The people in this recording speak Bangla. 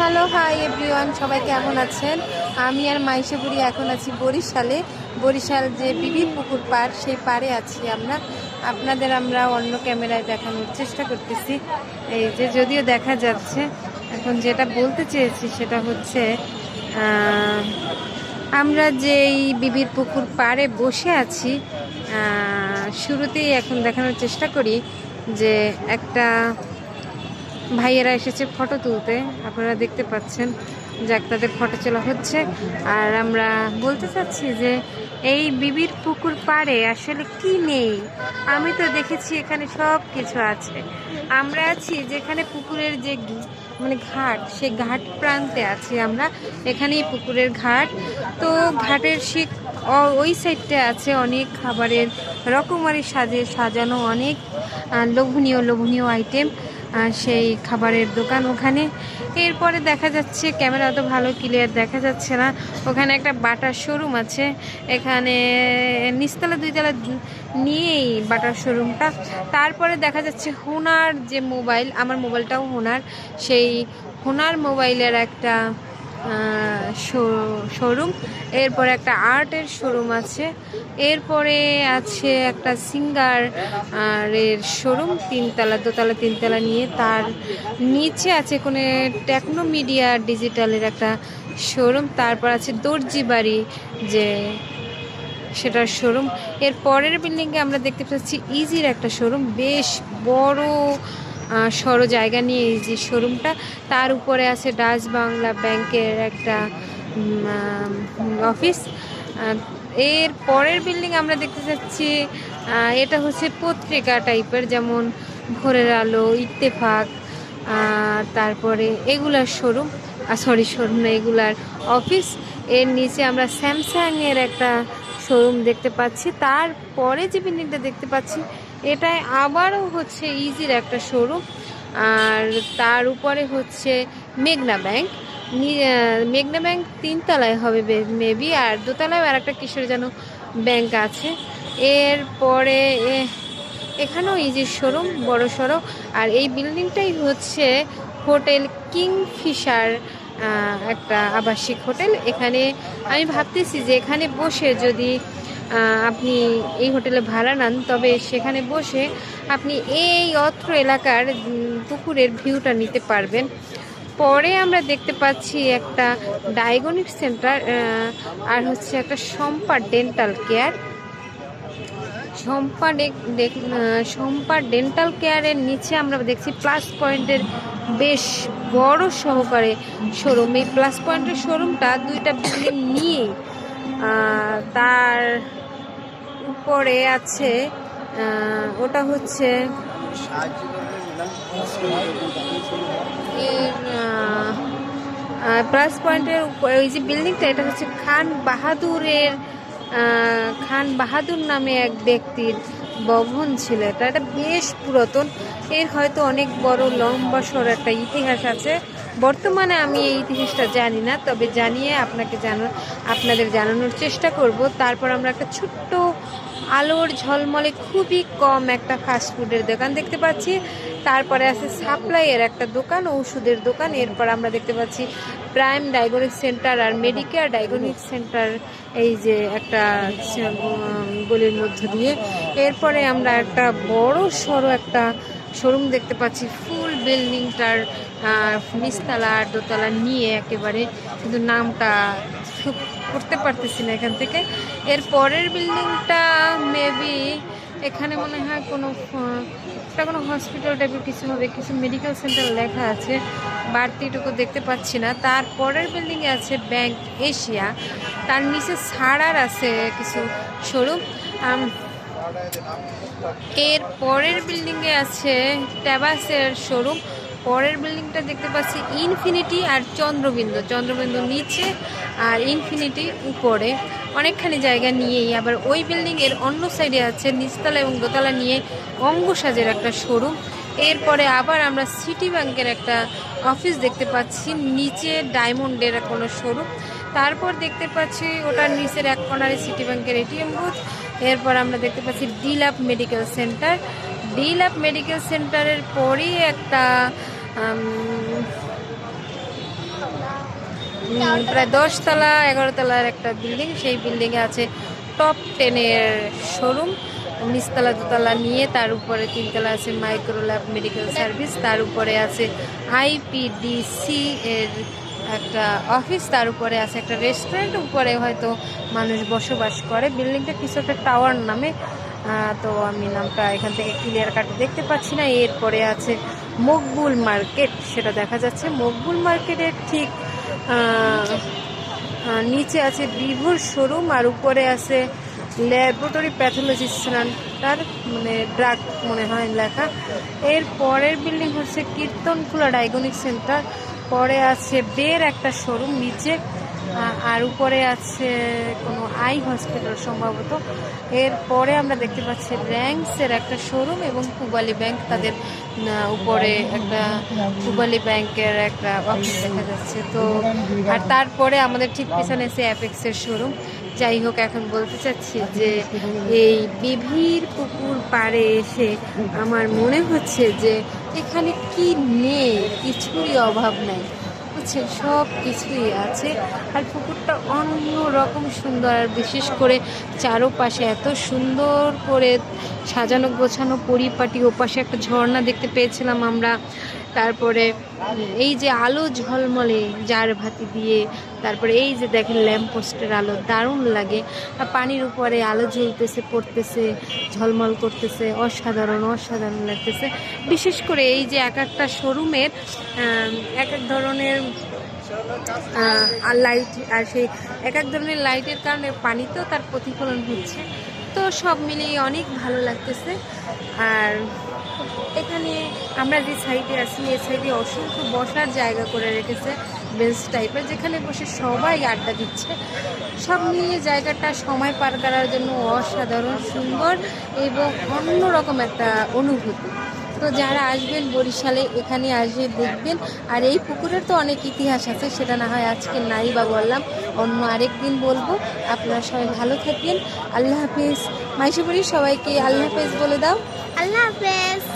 হ্যালো, হাই এভরিওয়ান, সবাই কেমন আছেন? আমি আর মাইশাপুরি এখন আছি বরিশালে। বরিশাল যে বিবি পুকুর পাড় সেই পাড়ে আছি আমরা। আপনাদের আমরা অন্য ক্যামেরায় দেখানোর চেষ্টা করতেছি। এই যে যদিও দেখা যাচ্ছে, এখন যেটা বলতে চেয়েছি সেটা হচ্ছে আমরা যেই বিবির পুকুর পাড়ে বসে আছি শুরুতেই এখন দেখানোর চেষ্টা করি যে একটা ভাইয়েরা এসেছে ফটো তুলতে, আপনারা দেখতে পাচ্ছেন, যাক তাদের ফটো তোলা হচ্ছে। আর আমরা বলতে চাচ্ছি যে, এই বিবির পুকুর পাড়ে আসলে কি নেই? আমি তো দেখেছি এখানে সব কিছু আছে। আমরা আছি যেখানে পুকুরের যে মানে ঘাট সে ঘাট প্রান্তে আছি আমরা। এখানেই পুকুরের ঘাট। তো ঘাটের সে ওই সাইডটা আছে অনেক খাবারের রকমারি সাজে, সাজানো অনেক লোভনীয় লোভনীয় আইটেম সেই খাবারের দোকান ওখানে। এরপরে দেখা যাচ্ছে, ক্যামেরা অত ভালো ক্লিয়ার দেখা যাচ্ছে না। ওখানে একটা বাটার শোরুম আছে। এখানে নিচতলা, দুইতলা নিয়েই বাটার শোরুমটা। তারপরে দেখা যাচ্ছে হোনার যে মোবাইল, আমার মোবাইলটাও হোনার। সেই হোনার মোবাইলের একটা শোরুম এরপরে একটা আর্টের শোরুম আছে। এরপরে আছে একটা সিঙ্গার এর শোরুম তিনতলা, দোতলা, তিনতলা নিয়ে তার নিচে আছে কোনো টেকনো মিডিয়া ডিজিটালের একটা শোরুম তারপর আছে দর্জি বাড়ি, যে সেটার শোরুম এর পরের বিল্ডিংয়ে আমরা দেখতে পাচ্ছি ইজির একটা শোরুম বেশ বড় সড় জায়গা নিয়ে এই যে শোরুমটা তার উপরে আছে ডাচ বাংলা ব্যাংকের একটা অফিস এর পরের বিল্ডিং আমরা দেখতে আহ, এটা হচ্ছে পত্রিকা টাইপের যেমন ভোরের আলো ইত্তেফাক তারপরে এগুলার শোরুম সরি শোরুম না এগুলার অফিস এর নিচে আমরা স্যামসাংয়ের একটা শোরুম দেখতে পাচ্ছি। তারপরে যে বিল্ডিংটা দেখতে পাচ্ছি এটাই আবারও হচ্ছে ইজির একটা শোরুম আর তার উপরে হচ্ছে মেঘনা ব্যাংক মেঘনা ব্যাংক তিনতলায় হবে মেবি আর দোতলায় আর একটা কিশোর যেন ব্যাংক আছে। এরপরে এখানেও ইজির শোরুম বড় সড়ো। আর এই বিল্ডিংটাই হচ্ছে হোটেল কিংফিশার একটা আবাসিক হোটেল। এখানে আমি ভাবতেছি যে এখানে বসে যদি আপনি এই হোটেলে ভাড়া নেন, তবে সেখানে বসে আপনি এই অত্র এলাকার পুকুরের ভিউটা নিতে পারবেন। পরে আমরা দেখতে পাচ্ছি একটা ডায়াগনিক সেন্টার আর হচ্ছে একটা সম্পা ডেন্টাল কেয়ার। ডে- শম্পা ডেন্টাল কেয়ারের নিচে আমরা দেখছি প্লাস পয়েন্টের বেশ বড় সহকারে শোরুম। এই প্লাস পয়েন্টের শোরুমটা দুইটা বিল্ডিং নিয়ে তার উপরে আছে ওটা হচ্ছে প্লাস পয়েন্টের উপরে, ওই যে বিল্ডিংটা এটা হচ্ছে খান বাহাদুরের খান বাহাদুর নামে এক ব্যক্তির ভবন ছিল এটা। এটা বেশ পুরাতন। এর হয়তো অনেক বড় লম্বা সর একটা ইতিহাস আছে। বর্তমানে আমি এই ইতিহাসটা জানি না, তবে জানিয়ে আপনাকে জানা আপনাদের জানানোর চেষ্টা করব। তারপর আমরা একটা ছোট্ট আলোর ঝলমলে খুবই কম একটা ফাস্টফুডের দোকান দেখতে পাচ্ছি। তারপরে আছে সাপ্লাইয়ের একটা দোকান ওষুধের দোকান। এরপর আমরা দেখতে পাচ্ছি প্রাইম ডায়াগনিক সেন্টার আর মেডিকেয়ার ডায়াগনিক সেন্টার এই যে একটা গলির মধ্য দিয়ে। এরপরে আমরা একটা বড় সড়ো একটা শোরুম দেখতে পাচ্ছি। ফুল বিল্ডিংটার নিচতলা দোতলা নিয়ে একেবারে কিন্তু নামটা করতে পারতেছি না এখান থেকে। এর পরের বিল্ডিংটা মেবি এখানে মনে হয় কোনো এটা কোনো হসপিটাল টাইপের কিছু হবে, কিছু মেডিকেল সেন্টার লেখা আছে। বাড়তিটুকু দেখতে পাচ্ছি না। তার পরের বিল্ডিংয়ে আছে ব্যাংক এশিয়া তার নিচে ছাড়ার আছে কিছু শোরুম এর পরের বিল্ডিংয়ে আছে ট্যাবাসের শোরুম। পরের বিল্ডিংটা দেখতে পাচ্ছি ইনফিনিটি আর চন্দ্রবিন্দু। চন্দ্রবিন্দু নিচে আর ইনফিনিটি উপরে। অনেকখানি জায়গা নিয়েই। আবার ওই বিল্ডিংয়ের অন্য সাইডে আছে নিচতলা এবং দোতলা নিয়ে অঙ্গ সাজের একটা শোরুম। এরপরে আবার আমরা সিটি ব্যাংকের একটা অফিস দেখতে পাচ্ছি, নিচে ডায়মন্ডের কোনো শোরুম। তারপর দেখতে পাচ্ছি ওটার নিচের এক কর্নারে সিটি ব্যাংকের এটিএম বুথ এরপর আমরা দেখতে পাচ্ছি ডিলাপ মেডিকেল সেন্টার। ডিলাপ মেডিকেল সেন্টারের পরেই একটা প্রায় দশতলা এগারো তলার একটা বিল্ডিং। সেই বিল্ডিংয়ে আছে টপ টেনের শোরুম। নিচতলা, দোতলা নিয়ে তার উপরে তিনতলা আছে মাইক্রো ল্যাব মেডিকেল সার্ভিস, তার উপরে আছে আইপিডিসি এর একটা অফিস, তার উপরে আছে একটা রেস্টুরেন্ট, উপরে হয়তো মানুষ বসবাস করে। বিল্ডিংটা কিছু একটা টাওয়ার নামে তো আমি নামটা এখান থেকে ক্লিয়ার কাট দেখতে পাচ্ছি না। এরপরে আছে মকবুল মার্কেট, সেটা দেখা যাচ্ছে। মকবুল মার্কেটের ঠিক নিচে আছে বিভোর শোরুম, আর উপরে আছে ল্যাবরেটরি প্যাথোলজি সেন্টার মানে ড্রাগ মনে হয় লেখা। এর পরের বিল্ডিং হচ্ছে কীর্তনকুলা ডায়াগনিক সেন্টার পরে আছে বের একটা শোরুম নিচে আর উপরে আছে কোনো আই হসপিটাল সম্ভবত। এরপরে আমরা দেখতে পাচ্ছি র্যাঙ্কসের একটা শোরুম এবং পুবালি ব্যাংক তাদের উপরে একটা পুবালি ব্যাংকের একটা অফিস দেখা যাচ্ছে। তো, আর তারপরে আমাদের ঠিক পিছনে আছে অ্যাপেক্সের শোরুম যাই হোক, এখন বলতে চাচ্ছি যে এই বিভির পুকুর পাড়ে এসে আমার মনে হচ্ছে যে এখানে কি নেই কিছুরই অভাব নাই। বুঝছেন সব কিছুই আছে। আর পুকুরটা অন্য রকম সুন্দর। আর বিশেষ করে চারোপাশে এত সুন্দর করে সাজানো গোছানো পরিপাটি, ওপাশে একটা ঝর্ণা দেখতে পেয়েছিলাম আমরা। তারপরে এই যে আলো ঝলমলে জার ভাতি দিয়ে, তারপরে এই যে দেখেন ল্যাম্পপোস্টের আলো, দারুণ লাগে। আর পানির উপরে আলো জ্বলতেছে, পড়তেছে, ঝলমল করতেছে, অসাধারণ অসাধারণ লাগতেছে। বিশেষ করে এই যে এক একটা শোরুমের এক এক ধরনের আর লাইট আর সেই এক এক ধরনের লাইটের কারণে পানিতেও তার প্রতিফলন হচ্ছে। তো সব মিলিয়ে অনেক ভালো লাগতেছে। আর এখানে আমরা যে সাইডে আছি, এই সাইডে অসংখ্য বসার জায়গা করে রেখেছে বেঞ্চ টাইপের যেখানে বসে সবাই আড্ডা দিচ্ছে। সব মিলিয়ে জায়গাটা সময় পার করার জন্য অসাধারণ, সুন্দর এবং অন্যরকম একটা অনুভূতি। তো যারা আসবেন, বরিশালে এখানে আসবে দেখবেন। আর এই পুকুরের তো অনেক ইতিহাস আছে, সেটা না হয় আজকে নাই বা বললাম, অন্য আরেক দিন বলব। আপনারা সবাই ভালো থাকবেন। আল্লাহ হাফেজ। মাইশাপুরি সবাইকে আল্লাহ হাফেজ বলে দাও। আল্লাহ হাফেজ।